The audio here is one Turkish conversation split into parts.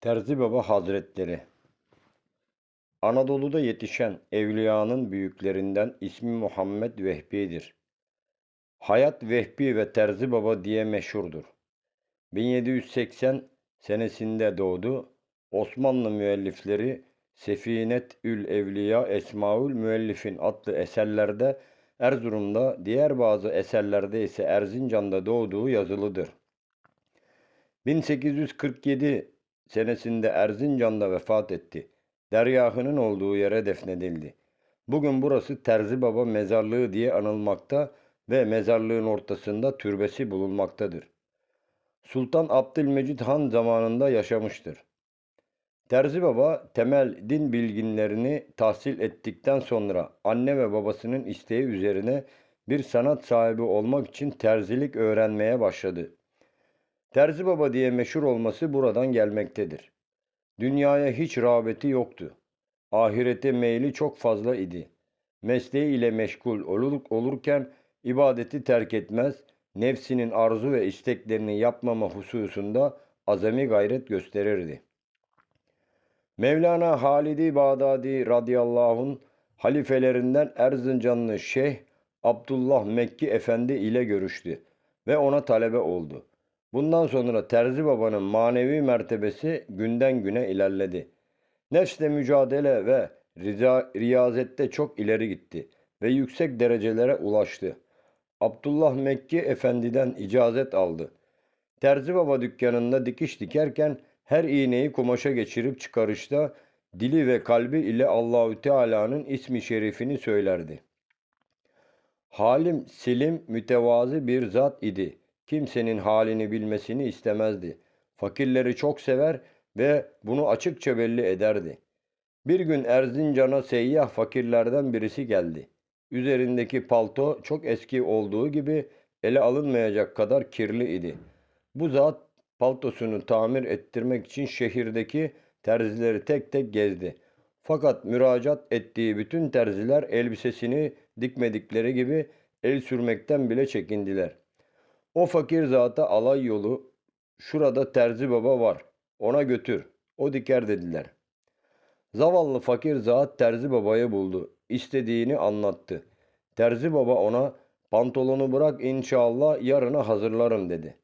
Terzi Baba Hazretleri Anadolu'da yetişen evliyanın büyüklerinden ismi Muhammed Vehbi'dir. Hayat Vehbi ve Terzi Baba diye meşhurdur. 1780 senesinde doğdu. Osmanlı müellifleri Sefinetül Evliya Esmaül Müellifin adlı eserlerde Erzurum'da, diğer bazı eserlerde ise Erzincan'da doğduğu yazılıdır. 1847 senesinde Erzincan'da vefat etti. Deryahının olduğu yere defnedildi. Bugün burası Terzi Baba Mezarlığı diye anılmakta ve mezarlığın ortasında türbesi bulunmaktadır. Sultan Abdülmecid Han zamanında yaşamıştır. Terzi Baba temel din bilginlerini tahsil ettikten sonra anne ve babasının isteği üzerine bir sanat sahibi olmak için terzilik öğrenmeye başladı. Terzi Baba diye meşhur olması buradan gelmektedir. Dünyaya hiç rağbeti yoktu. Ahirete meyli çok fazla idi. Mesleği ile meşgul olur, olurken ibadeti terk etmez, nefsinin arzu ve isteklerini yapmama hususunda azami gayret gösterirdi. Mevlana Halidi Bağdadi radıyallahu halifelerinden Erzincanlı Şeyh Abdullah Mekki Efendi ile görüştü ve ona talebe oldu. Bundan sonra Terzi Baba'nın manevi mertebesi günden güne ilerledi. Nefsle mücadele ve riza, riyazette çok ileri gitti ve yüksek derecelere ulaştı. Abdullah Mekki Efendi'den icazet aldı. Terzi Baba dükkanında dikiş dikerken her iğneyi kumaşa geçirip çıkarışta dili ve kalbi ile Allahü Teala'nın ismi şerifini söylerdi. Halim, silim, mütevazi bir zat idi. Kimsenin halini bilmesini istemezdi. Fakirleri çok sever ve bunu açıkça belli ederdi. Bir gün Erzincan'a seyyah fakirlerden birisi geldi. Üzerindeki palto çok eski olduğu gibi ele alınmayacak kadar kirli idi. Bu zat paltosunu tamir ettirmek için şehirdeki terzileri tek tek gezdi. Fakat müracaat ettiği bütün terziler elbisesini dikmedikleri gibi el sürmekten bile çekindiler. O fakir zata alay yolu, şurada terzi baba var, ona götür, o diker dediler. Zavallı fakir zat terzi babayı buldu, istediğini anlattı. Terzi baba ona, pantolonu bırak inşallah yarına hazırlarım dedi.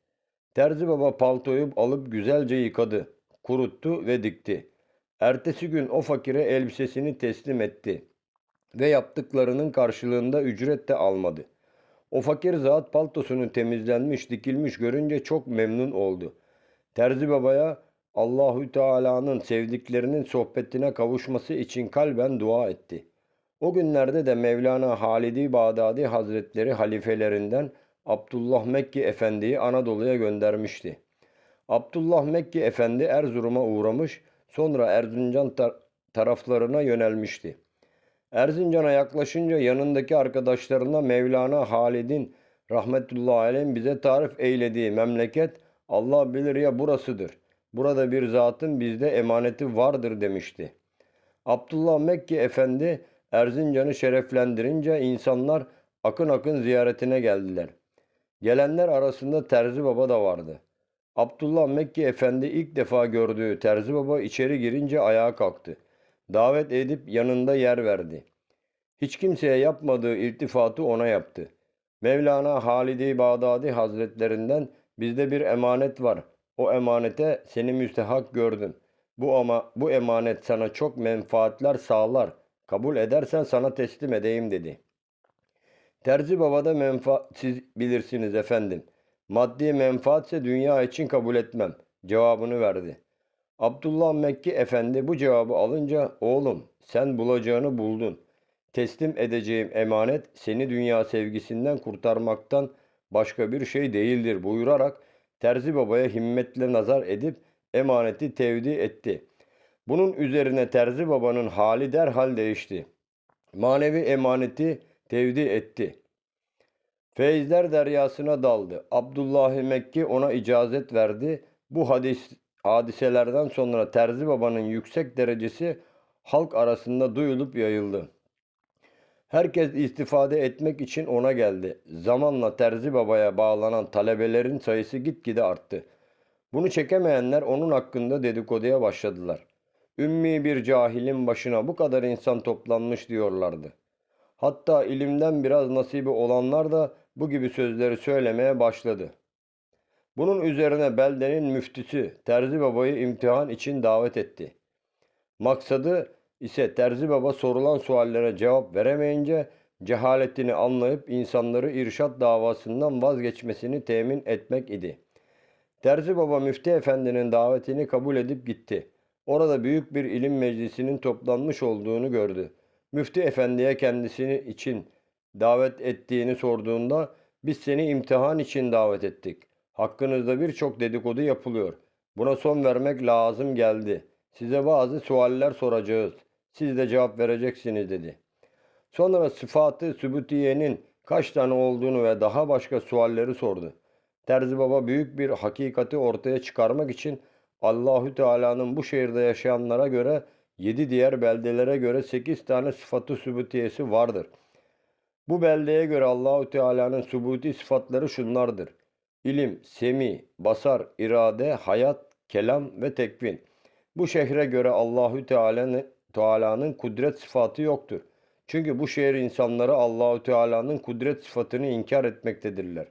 Terzi baba paltoyu alıp güzelce yıkadı, kuruttu ve dikti. Ertesi gün o fakire elbisesini teslim etti ve yaptıklarının karşılığında ücret de almadı. O fakir zat paltosunu temizlenmiş, dikilmiş görünce çok memnun oldu. Terzi babaya Allahü Teala'nın sevdiklerinin sohbetine kavuşması için kalben dua etti. O günlerde de Mevlana Halidi Bağdadi Hazretleri halifelerinden Abdullah Mekki Efendi'yi Anadolu'ya göndermişti. Abdullah Mekki Efendi Erzurum'a uğramış, sonra Erzincan tar- taraflarına yönelmişti. Erzincan'a yaklaşınca yanındaki arkadaşlarına Mevlana Halid'in rahmetullahi aleyh bize tarif eylediği memleket Allah bilir ya burasıdır. Burada bir zatın bizde emaneti vardır demişti. Abdullah Mekki Efendi Erzincan'ı şereflendirince insanlar akın akın ziyaretine geldiler. Gelenler arasında Terzi Baba da vardı. Abdullah Mekki Efendi ilk defa gördüğü Terzi Baba içeri girince ayağa kalktı. Davet edip yanında yer verdi. Hiç kimseye yapmadığı iltifatı ona yaptı. Mevlana Halidi Bağdadi Hazretlerinden bizde bir emanet var. O emanete seni müstehak gördüm. Bu ama bu emanet sana çok menfaatler sağlar. Kabul edersen sana teslim edeyim dedi. Terzi babada menfaat siz bilirsiniz efendim. Maddi menfaatse dünya için kabul etmem cevabını verdi. Abdullah Mekki Efendi bu cevabı alınca oğlum sen bulacağını buldun. Teslim edeceğim emanet seni dünya sevgisinden kurtarmaktan başka bir şey değildir buyurarak Terzi Baba'ya himmetle nazar edip emaneti tevdi etti. Bunun üzerine Terzi Baba'nın hali derhal değişti. Manevi emaneti tevdi etti. Feyizler deryasına daldı. Abdullah Mekki ona icazet verdi. Bu hadis hadiselerden sonra Terzi Baba'nın yüksek derecesi halk arasında duyulup yayıldı. Herkes istifade etmek için ona geldi. Zamanla Terzi Baba'ya bağlanan talebelerin sayısı gitgide arttı. Bunu çekemeyenler onun hakkında dedikoduya başladılar. Ümmi bir cahilin başına bu kadar insan toplanmış diyorlardı. Hatta ilimden biraz nasibi olanlar da bu gibi sözleri söylemeye başladı. Bunun üzerine beldenin müftüsü Terzi Baba'yı imtihan için davet etti. Maksadı ise Terzi Baba sorulan suallere cevap veremeyince cehaletini anlayıp insanları irşat davasından vazgeçmesini temin etmek idi. Terzi Baba Müftü Efendi'nin davetini kabul edip gitti. Orada büyük bir ilim meclisinin toplanmış olduğunu gördü. Müftü Efendi'ye kendisini için davet ettiğini sorduğunda biz seni imtihan için davet ettik. Hakkınızda birçok dedikodu yapılıyor. Buna son vermek lazım geldi. Size bazı sualler soracağız. Siz de cevap vereceksiniz dedi. Sonra sıfatı sübutiyenin kaç tane olduğunu ve daha başka sualleri sordu. Terzi Baba büyük bir hakikati ortaya çıkarmak için Allahü Teala'nın bu şehirde yaşayanlara göre yedi diğer beldelere göre sekiz tane sıfatı sübutiyesi vardır. Bu beldeye göre Allahü Teala'nın subuti sıfatları şunlardır. İlim, semi, basar, irade, hayat, kelam ve tekvin. Bu şehre göre Allahü Teala'nın Teala'nın kudret sıfatı yoktur. Çünkü bu şehir insanları Allahü Teala'nın kudret sıfatını inkar etmektedirler.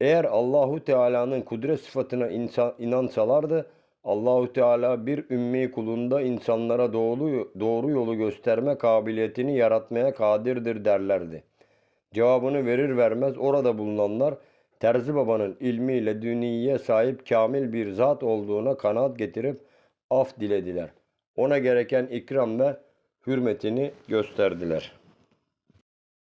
Eğer Allahu Teala'nın kudret sıfatına insan, inansalardı Allahu Teala bir ümmi kulunda insanlara doğru, doğru yolu gösterme kabiliyetini yaratmaya kadirdir derlerdi. Cevabını verir vermez orada bulunanlar Terzi Baba'nın ilmiyle düniye sahip kamil bir zat olduğuna kanaat getirip af dilediler. Ona gereken ikram ve hürmetini gösterdiler.